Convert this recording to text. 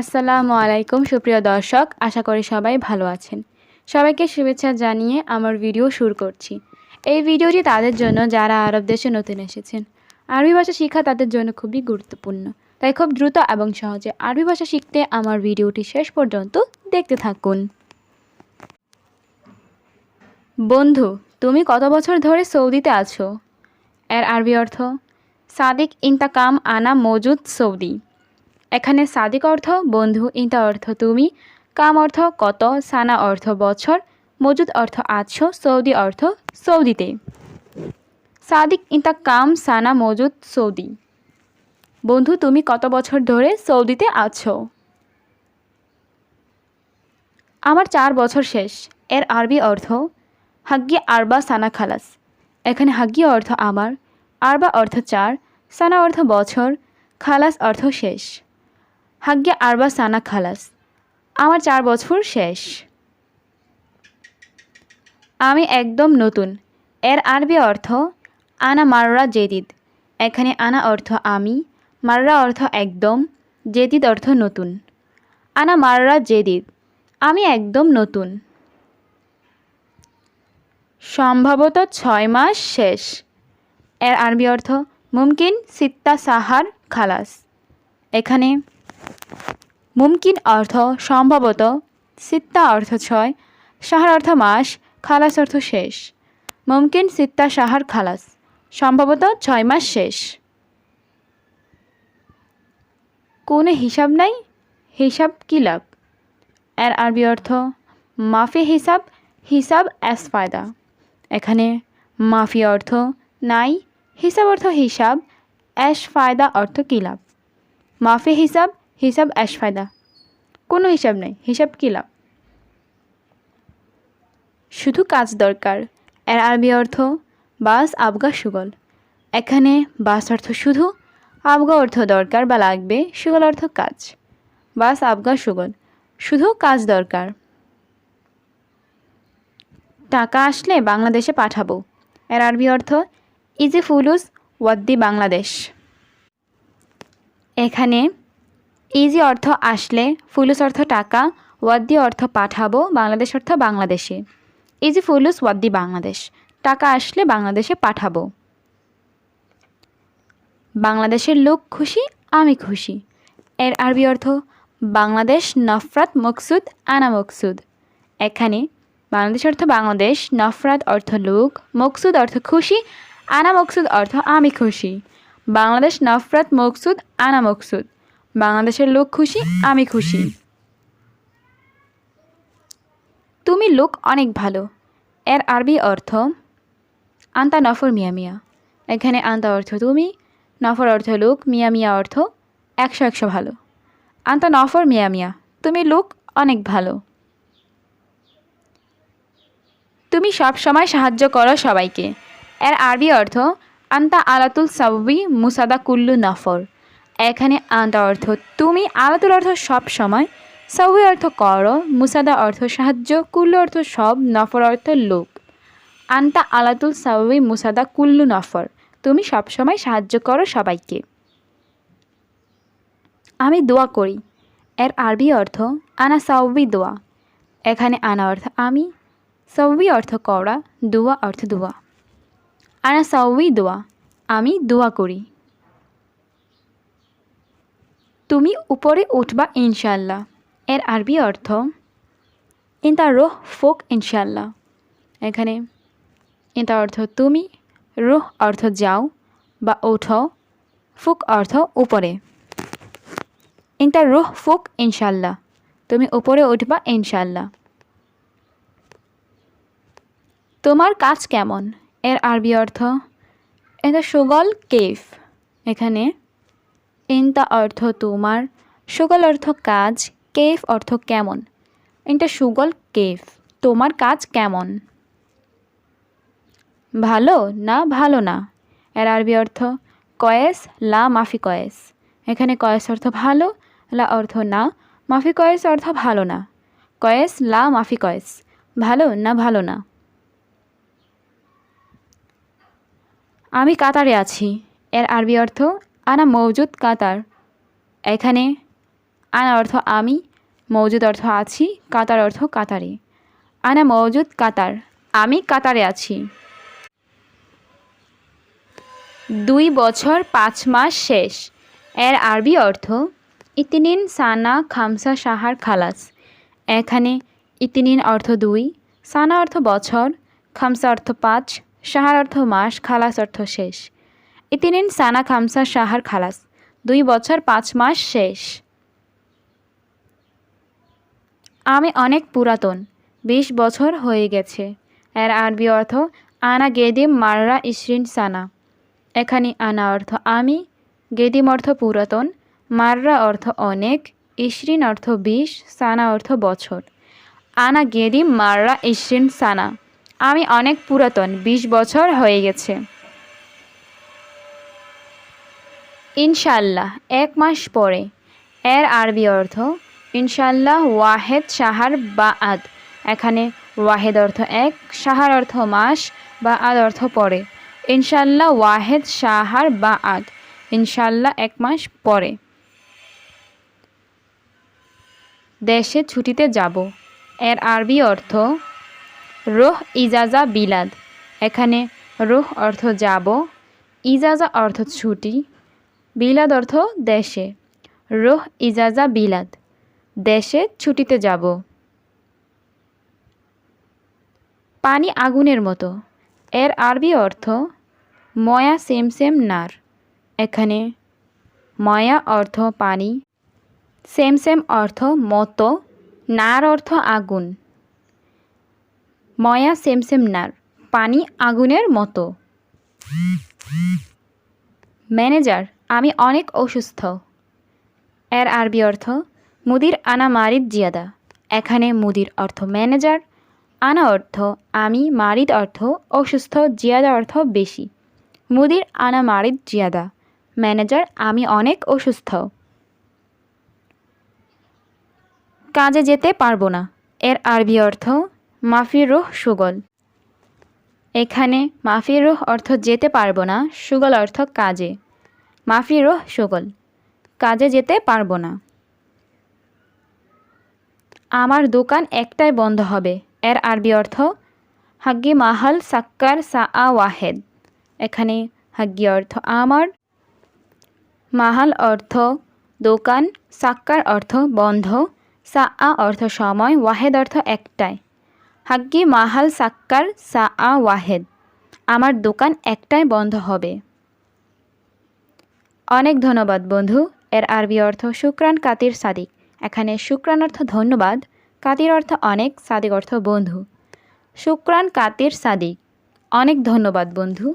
আসসালামু আলাইকুম, সুপ্রিয় দর্শক। আশা করি সবাই ভালো আছেন। সবাইকে শুভেচ্ছা জানিয়ে আমার ভিডিও শুরু করছি। এই ভিডিওটি তাদের জন্য যারা আরব দেশে নতুন এসেছেন, আরবি ভাষা শিক্ষা তাদের জন্য খুবই গুরুত্বপূর্ণ। তাই খুব দ্রুত এবং সহজে আরবি ভাষা শিখতে আমার ভিডিওটি শেষ পর্যন্ত দেখতে থাকুন। বন্ধু, তুমি কত বছর ধরে সৌদিতে আছো? এর আরবি অর্থ, সাদিক ইন্তাকাম আনা মজুদ সৌদি। এখানে সাদিক অর্থ বন্ধু, ইন্তা অর্থ তুমি, কাম অর্থ কত, সানা অর্থ বছর, মজুদ অর্থ আছো সৌদি অর্থ সৌদিতে। সাদিক, ইন্তা কাম, সানা, মজুদ, সৌদি। বন্ধু, তুমি কত বছর ধরে সৌদিতে আছো? আমার চার বছর শেষ, এর আরবি অর্থ হাগ্গি আরবা সানা খালাস। এখানে হাগ্গি অর্থ আমার, আরবা অর্থ চার, সানা অর্থ বছর, খালাস অর্থ শেষ। হাগ্গে আরবা সানা খালাস। আমার চার বছর শেষ। আমি একদম নতুন। এর আরবি অর্থ, আনা মাররা জেদিদ। এখানে আনা অর্থ, আমি। মাররা অর্থ, একদম। জেদিদ অর্থ, নতুন। আনা মাররা জেদিদ। আমি একদম নতুন। সম্ভবত ছয় মাস শেষ। এর আরবি অর্থ, মুমকিন সিত্তা সাহার খালাস। এখানে মুমকিন অর্থ সম্ভবত সিত্তা অর্থ ছয়, সাহার অর্থ মাস, খালাস অর্থ শেষ। মুমকিন, সিত্তা, সাহার, খালাস। সম্ভবত ছয় মাস শেষ। কোনো হিসাব নাই? হিসাব কী লাভ? এর আরবি অর্থ, মাফি হিসাব হিসাব অ্যাস ফায়দা। এখানে মাফি অর্থ নাই, হিসাব অর্থ হিসাব অ্যাশ ফায়দা অর্থ কী লাভ? মাফি হিসাব হিসাব অ্যাশ ফায়দা। কোনো হিসাব নেই, হিসাব কী লাভ? শুধু কাজ দরকার, এর আরবি অর্থ বাস, আবগা, সুগল। এখানে বাস অর্থ শুধু, আবগা অর্থ দরকার বা লাগবে, সুগল অর্থ কাজ। বাস, আবগা, সুগল, শুধু কাজ দরকার। টাকা আসলে বাংলাদেশে পাঠাবো, এর আরবি অর্থ ইজি ফুলুস ওয়াদ্দি বাংলাদেশ। এখানে ইজি অর্থ আসলে, ফুলুস অর্থ টাকা, ওয়াদ্দি অর্থ পাঠাবো, বাংলাদেশ অর্থ বাংলাদেশে। ইজি ফুলুস, ওয়াদ্দি বাংলাদেশ। টাকা আসলে বাংলাদেশে পাঠাবো। বাংলাদেশের লোক খুশি, আমি খুশি। এর আরবি অর্থ, বাংলাদেশ নফরাত মকসুদ, আনা মকসুদ। এখানে, বাংলাদেশ অর্থ বাংলাদেশ, নফরাত অর্থ লোক, মকসুদ অর্থ খুশি, আনা মকসুদ অর্থ আমি খুশি। বাংলাদেশ নফরাত মকসুদ, আনা মকসুদ। বাংলাদেশের লোক খুশি, আমি খুশি। তুমি লোক অনেক ভালো। এর আরবি অর্থ, আন্তা নফর মিয়া মিয়া। এখানে আন্তা অর্থ তুমি, নফর অর্থ লোক, মিয়া মিয়া অর্থ একশো একশো ভালো। আন্তা নফর মিয়া মিয়া, তুমি লোক অনেক ভালো। তুমি সব সময় সাহায্য করো সবাইকে। এর আরবি অর্থ, আন্তা আলাতুল সাবি মুসাদা কুল্লু নফর। এখানে আন্তা অর্থ তুমি, আলাতুল অর্থ সব সময় সাবি অর্থ করো, মুসাদা অর্থ সাহায্য, কুল্লু অর্থ সব, নফর অর্থ লোক। আন্তা আলাতুল সাবি মুসাদা কুল্লু নফর, তুমি সব সময় সাহায্য করো সবাইকে। আমি দোয়া করি, এর আরবি অর্থ, আনা সাউবি দোয়া। এখানে আনা অর্থ আমি সাউবি অর্থ করা, দোয়া অর্থ দোয়া। আনা সাউবি দোয়া, আমি দোয়া করি। তুমি উপরে উঠবা ইনশাল্লাহ এর আরবি অর্থ ইন ইন্তা রোহ ফোক ইনশাল্লাহ এখানে ইন্তা অর্থ, তুমি রোহ অর্থ যাও বা ওঠো, ফুক অর্থ উপরে। ইন্তা রোহ ফুক ইনশাল্লাহ তুমি উপরে উঠবা ইনশাল্লাহ তোমার কাজ কেমন? এর আরবি অর্থ এটা সুগল কেফ এখানে ইনতা অর্থ তোমার, সুগল অর্থ কাজ, কেফ অর্থ কেমন? এটা সুগল কেফ, তোমার কাজ কেমন? ভালো না ভালো না? এর আরবি অর্থ কয়েস, লা মাফি কয়েস। এখানে কয়েস অর্থ ভালো, লা অর্থ না, মাফি কয়েস অর্থ ভালো না। কয়েস, লা মাফি কয়েস, ভালো না ভালো না? আমি কাতারে আছি, এর আরবি অর্থ আনা মৌজুদ কাতার। এখানে আনা অর্থ আমি মৌজুদ অর্থ আছি, কাতার অর্থ কাতারে। আনা মৌজুদ কাতার, আমি কাতারে আছি। দুই বছর পাঁচ মাস শেষ। এর আরবি অর্থ, ইতিনিন সানা খামসা সাহার খালাস। এখানে ইতিনিন অর্থ দুই, সানা অর্থ বছর, খামসা অর্থ পাঁচ, সাহার অর্থ মাস, খালাস অর্থ শেষ। ইতিনিন সানা খামসা সাহার খালাস। দুই বছর পাঁচ মাস শেষ। আমি অনেক পুরাতন, বিশ বছর হয়ে গেছে। এর আরবি অর্থ, আনা গেদিম মাররা ইসরিন সানা। এখানে আনা অর্থ, আমি। গেদিম অর্থ, পুরাতন। মাররা অর্থ, অনেক। ইসরিন অর্থ, বিশ। সানা অর্থ, বছর। আনা গেদিম মাররা ইসরিন সানা। আমি অনেক পুরাতন, বিশ বছর হয়ে গেছে। ইনশাল্লাহ এক মাস পরে। এর আরবি অর্থ ইনশাল্লাহ ওয়াহেদ সাহার বা আদ এখানে ওয়াহেদ অর্থ এক সাহার অর্থ মাস বা আদ অর্থ পরে। ইনশাল্লাহ ওয়াহেদ সাহার বা আদ ইনশাল্লাহ এক মাস পরে। দেশে ছুটিতে যাব। এর আরবি অর্থ, রোহ ইজাজা বিলাদ। এখানে রোহ অর্থ যাব, ইজাজা অর্থ ছুটি বিলাদ অর্থ দেশে। রোহ ইজাজা বিলাদ। দেশে ছুটিতে যাব। পানি আগুনের মতো। এর আরবি অর্থ, ময়া সেম সেম নার। এখানে ময়া অর্থ পানি, সেম সেম অর্থ মতো, নার অর্থ আগুন। ময়া সেম সেম নার, পানি আগুনের মতো। ম্যানেজার আমি অনেক অসুস্থ। এর আরবি অর্থ, মুদির আনা মারিদ জিয়াদা। এখানে মুদির অর্থ ম্যানেজার, আনা অর্থ আমি, মারিদ অর্থ অসুস্থ, জিয়াদা অর্থ বেশি। মুদির আনা মারিদ জিয়াদা, ম্যানেজার, আমি অনেক অসুস্থ। কাজে যেতে পারব না। এর আরবি অর্থ, মাফির রুহ সুগল। এখানে মাফির রুহ অর্থ যেতে পারব না, সুগল অর্থ কাজে। মাফির রুহ সুগল, কাজে যেতে পারব না। আমার দোকান একটাই বন্ধ হবে, এর আরবি অর্থ, হাগ্গি মাহাল সাক্কার সা আ ওয়াহেদ। এখানে হাগ্গি অর্থ আমার, মাহাল অর্থ দোকান, সাক্কার অর্থ বন্ধ সা আ অর্থ সময়, ওয়াহেদ অর্থ একটাই। হাগ্গি মাহাল সাক্কার সা আ ওয়াহেদ। আমার দোকান একটাই বন্ধ হবে। অনেক ধন্যবাদ বন্ধু। এর আরবি অর্থ শুক্রান কাতির সাদিক। এখানে শুক্রান অর্থ ধন্যবাদ, কাতির অর্থ অনেক, সাদিক অর্থ বন্ধু। শুক্রান কাতির সাদিক। অনেক ধন্যবাদ বন্ধু।